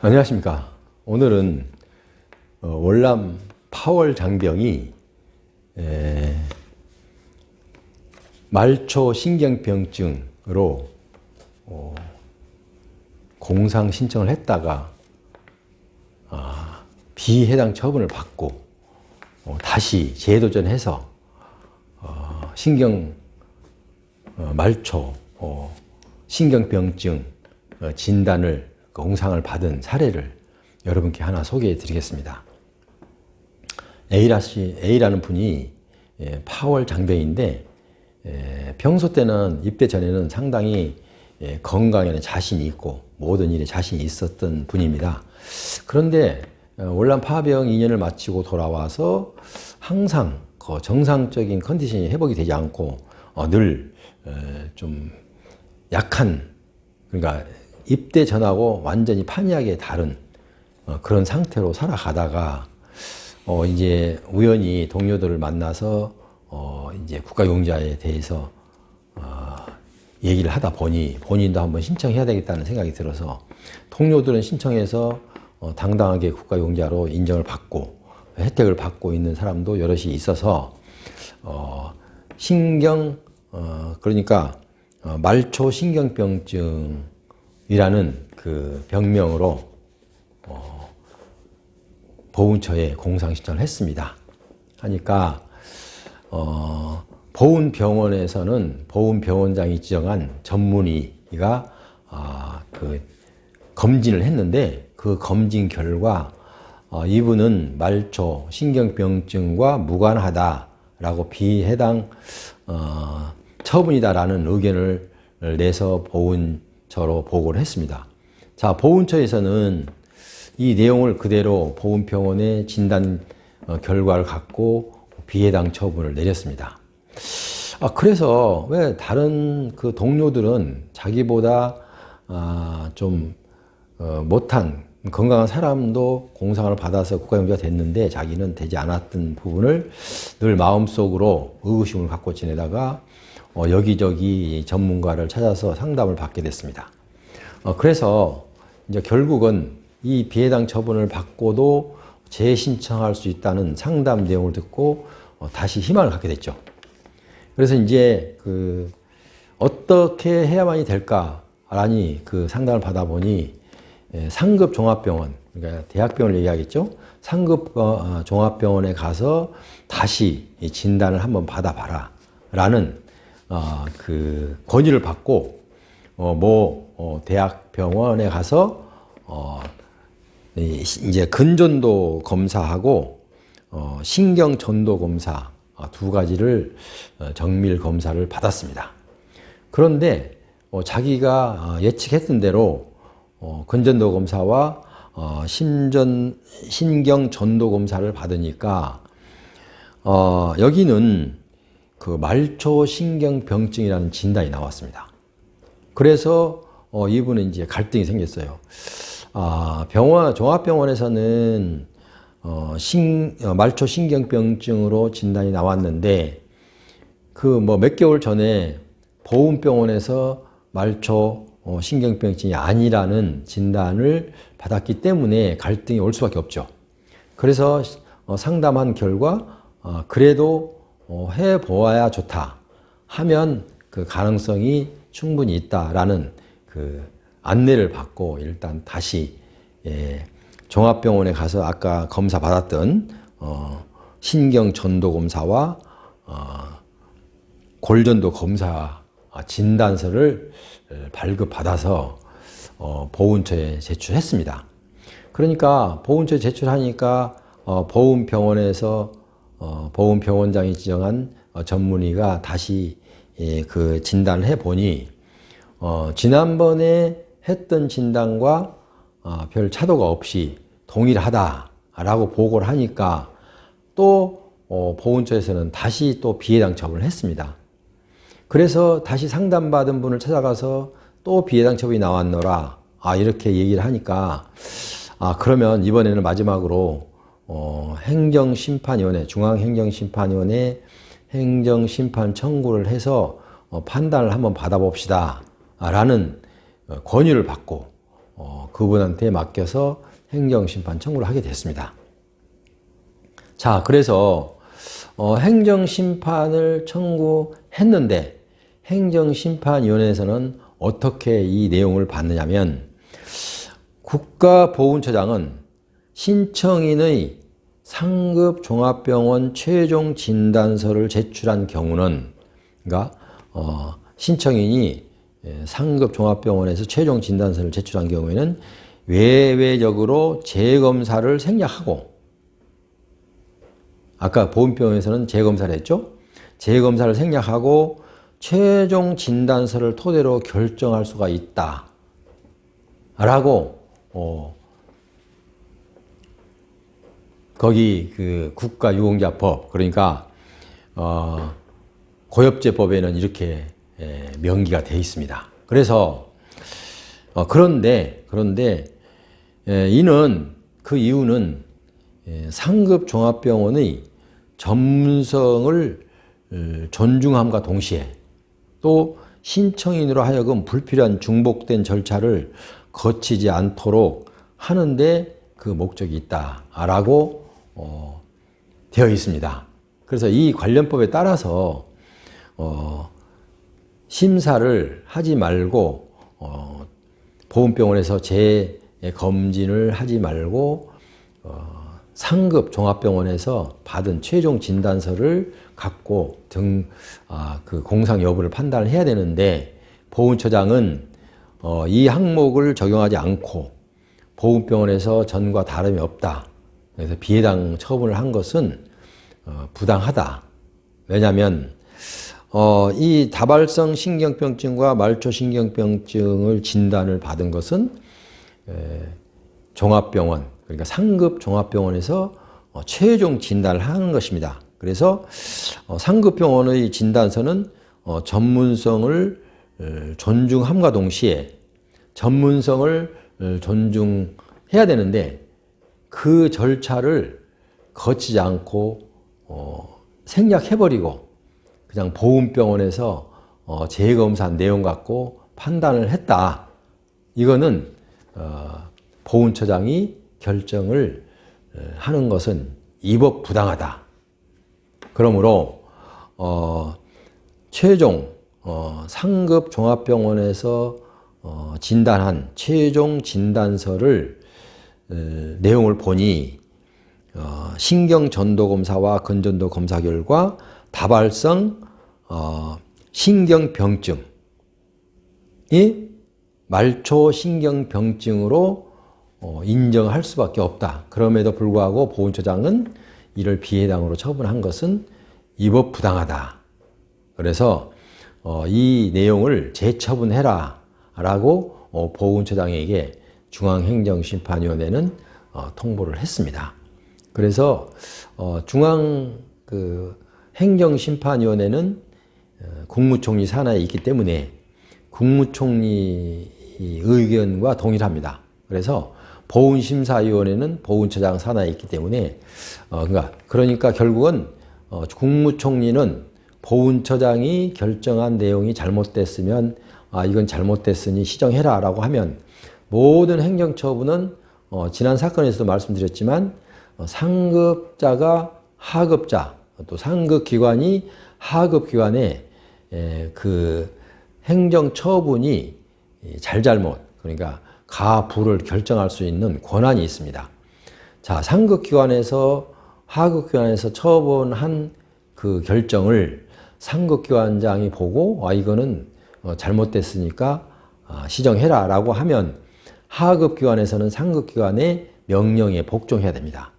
안녕하십니까. 오늘은 어, 월남 파월 장병이 에, 말초 신경병증으로 어, 공상 신청을 했다가 아, 비해당 처분을 받고 어, 다시 재도전해서 어, 신경 어, 말초 어, 신경병증 어, 진단을 그 공상을 받은 사례를 여러분께 하나 소개해 드리겠습니다. A라 씨, A라는 분이 예, 파월 장병인데 예, 평소 때는 입대 전에는 상당히 예, 건강에는 자신이 있고 모든 일에 자신이 있었던 분입니다. 그런데 어, 월남 파병 2년을 마치고 돌아와서 항상 그 정상적인 컨디션이 회복이 되지 않고 어, 늘좀 약한 그러니까 입대 전하고 완전히 판이하게 다른 어, 그런 상태로 살아가다가 어 이제 우연히 동료들을 만나서 어 이제 국가용자에 대해서 어 얘기를 하다 보니 본인도 한번 신청해야 되겠다는 생각이 들어서 동료들은 신청해서 어 당당하게 국가용자로 인정을 받고 혜택을 받고 있는 사람도 여럿이 있어서 어 신경 어 그러니까 어 말초 신경병증 이라는 그 병명으로 어 보훈처에 공상 신청을 했습니다. 하니까 어 보훈병원에서는 보훈병원장이 지정한 전문의가 아, 그 검진을 했는데 그 검진 결과 어, 이분은 말초 신경병증과 무관하다라고 비해당 어, 처분이다라는 의견을 내서 보훈 처로 보고를 했습니다. 자, 보훈처에서는 이 내용을 그대로 보훈병원의 진단 어, 결과를 갖고 비해당 처분을 내렸습니다. 아, 그래서 왜 다른 그 동료들은 자기보다 아, 좀 어, 못한 건강한 사람도 공상을 받아서 국가용자가 됐는데 자기는 되지 않았던 부분을 늘 마음속으로 의구심을 갖고 지내다가 어, 여기저기 전문가를 찾아서 상담을 받게 됐습니다. 어, 그래서 이제 결국은 이 비해당 처분을 받고도 재신청할 수 있다는 상담 내용을 듣고 어, 다시 희망을 갖게 됐죠. 그래서 이제 그 어떻게 해야만이 될까라니 그 상담을 받아보니 예, 상급 종합병원 그러니까 대학병원을 얘기하겠죠. 상급 어, 종합병원에 가서 다시 이 진단을 한번 받아봐라 라는 어, 그 권유를 받고 어, 뭐 어, 대학 병원에 가서 어, 이- 이제 근전도 검사하고 어, 신경 전도 검사 어, 두 가지를 어, 정밀 검사를 받았습니다. 그런데 어, 자기가 어, 예측했던 대로 어, 근전도 검사와 어, 심전 신경 전도 검사를 받으니까 어, 여기는 그 말초 신경 병증이라는 진단이 나왔습니다. 그래서 어, 이분은 이제 갈등이 생겼어요. 아, 병원 종합병원에서는 어, 신, 어, 말초 신경병증으로 진단이 나왔는데 그 뭐 몇 개월 전에 보훈병원에서 말초 어, 신경병증이 아니라는 진단을 받았기 때문에 갈등이 올 수밖에 없죠. 그래서 어, 상담한 결과 어, 그래도 어, 해 보아야 좋다 하면 그 가능성이 충분히 있다라는 그 안내를 받고 일단 다시 예, 종합병원에 가서 아까 검사 받았던 어, 신경 전도 검사와 어, 골전도 검사 진단서를 발급받아서 어, 보훈처에 제출했습니다. 그러니까 보훈처에 제출하니까 어, 보훈병원에서 어, 보훈병원장이 지정한 어, 전문의가 다시 예, 그 진단을 해보니 어, 지난번에 했던 진단과 어, 별 차도가 없이 동일하다라고 보고를 하니까 또 어, 보훈처에서는 다시 또 비해당 처분을 했습니다. 그래서 다시 상담받은 분을 찾아가서 또 비해당 처분이 나왔노라. 아, 이렇게 얘기를 하니까, 아, 그러면 이번에는 마지막으로, 어, 행정심판위원회, 중앙행정심판위원회 행정심판 청구를 해서 어, 판단을 한번 받아봅시다. 라는 어, 권유를 받고, 어, 그분한테 맡겨서 행정심판 청구를 하게 됐습니다. 자, 그래서 어, 행정심판을 청구했는데 행정심판위원회에서는 어떻게 이 내용을 봤느냐면 국가보훈처장은 신청인의 상급 종합병원 최종 진단서를 제출한 경우는 그러니까 어, 신청인이 예, 상급 종합병원에서 최종 진단서를 제출한 경우에는 외외적으로 재검사를 생략하고 아까 보훈병원에서는 재검사를 했죠. 재검사를 생략하고 최종 진단서를 토대로 결정할 수가 있다. 라고 어, 거기 그 국가유공자법 그러니까 어, 고엽제법에는 이렇게 예, 명기가 돼 있습니다. 그래서 어, 그런데 그런데 예, 이는 그 이유는 예, 상급 종합병원의 전문성을 어, 존중함과 동시에 또 신청인으로 하여금 불필요한 중복된 절차를 거치지 않도록 하는데 그 목적이 있다라고 어, 되어 있습니다. 그래서 이 관련법에 따라서 어, 심사를 하지 말고 어, 보훈병원에서 재검진을 하지 말고 어, 상급 종합병원에서 받은 최종 진단서를 갖고 등, 아, 그 공상 여부를 판단을 해야 되는데 보훈처장은 어, 이 항목을 적용하지 않고 보훈병원에서 전과 다름이 없다. 그래서 비해당 처분을 한 것은 어, 부당하다. 왜냐하면 어, 이 다발성 신경병증과 말초 신경병증을 진단을 받은 것은 에, 종합병원 그러니까 상급 종합병원에서 어, 최종 진단을 하는 것입니다. 그래서 어, 상급 병원의 진단서는 어, 전문성을 어, 존중함과 동시에 전문성을 어, 존중해야 되는데 그 절차를 거치지 않고 어, 생략해버리고 그냥 보훈병원에서 어, 재검사 내용 갖고 판단을 했다. 이거는 어, 보훈처장이 결정을 어, 하는 것은 이법 부당하다. 그러므로 어, 최종 어, 상급 종합병원에서 어, 진단한 최종 진단서를 어, 내용을 보니 어, 신경전도 검사와 근전도 검사 결과 다발성 어, 신경병증이 말초 신경병증으로 어, 인정할 수밖에 없다. 그럼에도 불구하고 보훈처장은 이를 비해당으로 처분한 것은 이법 부당하다. 그래서 어, 이 내용을 재처분해라 라고 어, 보훈처장에게 중앙행정심판위원회는 어, 통보를 했습니다. 그래서 어, 중앙 그 행정심판위원회는 어, 국무총리 산하에 있기 때문에 국무총리 의견과 동일합니다. 그래서 보훈심사위원회는 보훈처장 산하에 있기 때문에 어, 그러니까, 그러니까 결국은 어, 국무총리는 보훈처장이 결정한 내용이 잘못됐으면 아 이건 잘못됐으니 시정해라라고 하면 모든 행정처분은 어, 지난 사건에서도 말씀드렸지만 어, 상급자가 하급자 또 상급 기관이 하급 기관의 에, 그 행정처분이 잘잘못 그러니까 가부를 결정할 수 있는 권한이 있습니다. 자, 상급기관에서 하급기관에서 처분한 그 결정을 상급기관장이 보고 아 이거는 어, 잘못됐으니까 아, 시정해라 라고 하면 하급기관에서는 상급기관의 명령에 복종해야 됩니다.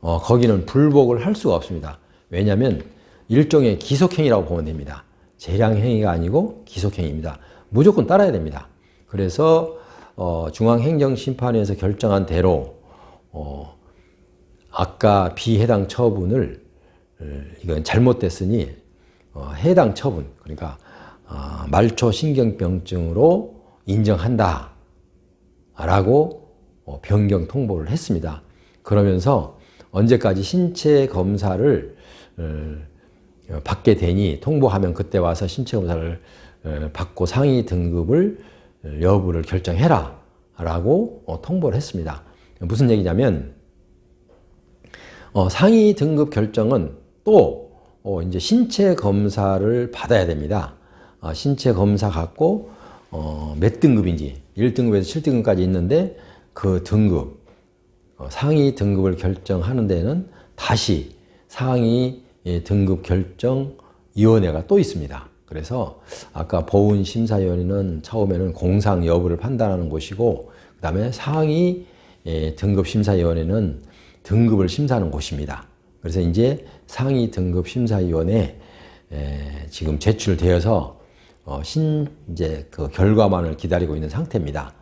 어, 거기는 불복을 할 수가 없습니다. 왜냐하면 일종의 기속행위라고 보면 됩니다. 재량행위가 아니고 기속행위입니다. 무조건 따라야 됩니다. 그래서 어, 중앙행정심판에서 결정한 대로 어, 아까 비해당 처분을 이건 잘못됐으니 어, 해당 처분 그러니까 어, 말초 신경병증으로 인정한다 라고 어, 변경 통보를 했습니다. 그러면서 언제까지 신체 검사를 어, 받게 되니 통보하면 그때 와서 신체 검사를 어, 받고 상위 등급을 여부를 결정해라 라고 어, 통보를 했습니다. 무슨 얘기냐면 어, 상위 등급 결정은 또 어, 이제 신체 검사를 받아야 됩니다. 어, 신체 검사 갖고 어, 몇 등급인지 1등급에서 7등급까지 있는데 그 등급 어, 상위 등급을 결정하는 데는 다시 상위 예, 등급 결정 위원회가 또 있습니다. 그래서 아까 보훈 심사위원회는 처음에는 공상 여부를 판단하는 곳이고 그다음에 상위 예, 등급 심사위원회는 등급을 심사하는 곳입니다. 그래서 이제 상위 등급 심사위원회 에, 지금 제출되어서 어, 신 이제 그 결과만을 기다리고 있는 상태입니다.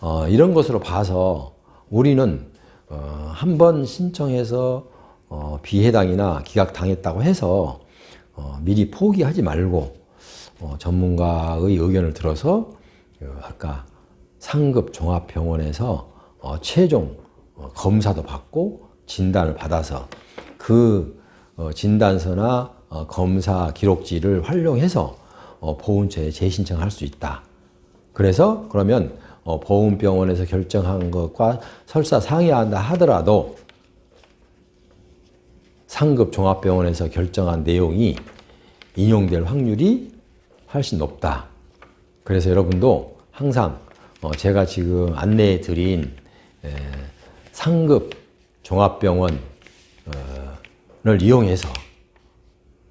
어, 이런 것으로 봐서 우리는 어, 한번 신청해서 어, 비해당이나 기각당했다고 해서 어, 미리 포기하지 말고 어, 전문가의 의견을 들어서 그 아까 상급 종합병원에서 어, 최종 어, 검사도 받고 진단을 받아서 그 어, 진단서나 어, 검사 기록지를 활용해서 어, 보훈처에 재신청할 수 있다. 그래서 그러면 어, 보훈병원에서 결정한 것과 설사 상이한다 하더라도 상급 종합병원에서 결정한 내용이 인용될 확률이 훨씬 높다. 그래서 여러분도 항상 어, 제가 지금 안내해 드린 에, 상급 종합병원을 이용해서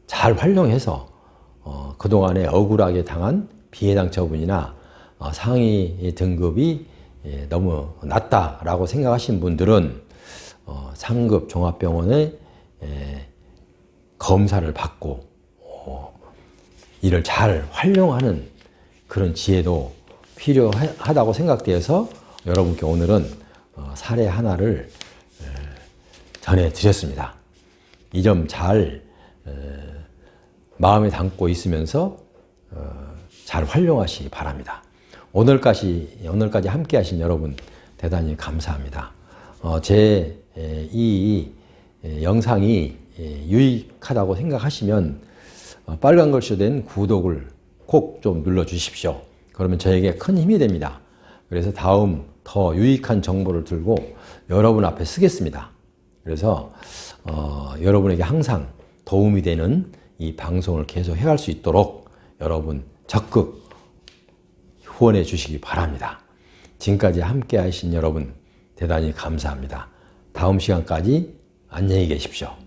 잘 활용해서 어, 그동안에 억울하게 당한 비해당 처분이나 어, 상위 등급이 예, 너무 낮다라고 생각하신 분들은 어, 상급 종합병원의 예, 검사를 받고 어, 이를 잘 활용하는 그런 지혜도 필요하다고 생각되어서 여러분께 오늘은 어, 사례 하나를 에, 전해드렸습니다. 이 점 잘 마음에 담고 있으면서 어, 잘 활용하시기 바랍니다. 오늘까지 오늘까지 함께 하신 여러분 대단히 감사합니다. 어, 제이 영상이 예, 유익하다고 생각하시면 어, 빨간 글씨로 된 구독을 꼭 좀 눌러 주십시오. 그러면 저에게 큰 힘이 됩니다. 그래서 다음 더 유익한 정보를 들고 여러분 앞에 쓰겠습니다. 그래서 어, 여러분에게 항상 도움이 되는 이 방송을 계속 해갈 수 있도록 여러분 적극 후원해 주시기 바랍니다. 지금까지 함께 하신 여러분 대단히 감사합니다. 다음 시간까지 안녕히 계십시오.